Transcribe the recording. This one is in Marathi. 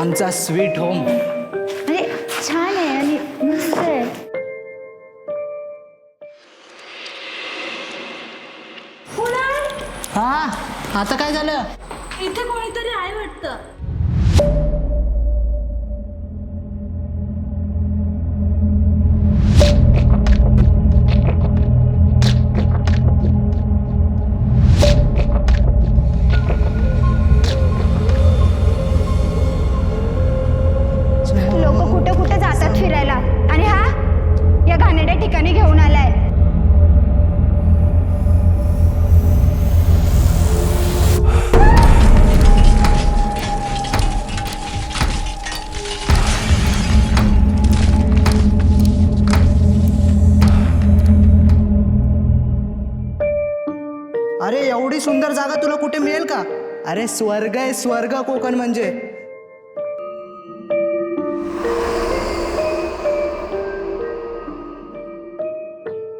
आमचा स्वीट होम म्हणजे छान आहे आणि मस्त आहे. हा आता काय झालं? इथे कोणीतरी आहे वाटतं. लोक कुठे कुठे जातात फिरायला. आणि हा या घाणेड्या ठिकाणी घेऊन आलाय. अरे एवढी सुंदर जागा तुला कुठे मिळेल का? अरे स्वर्ग आहे स्वर्ग कोकण म्हणजे.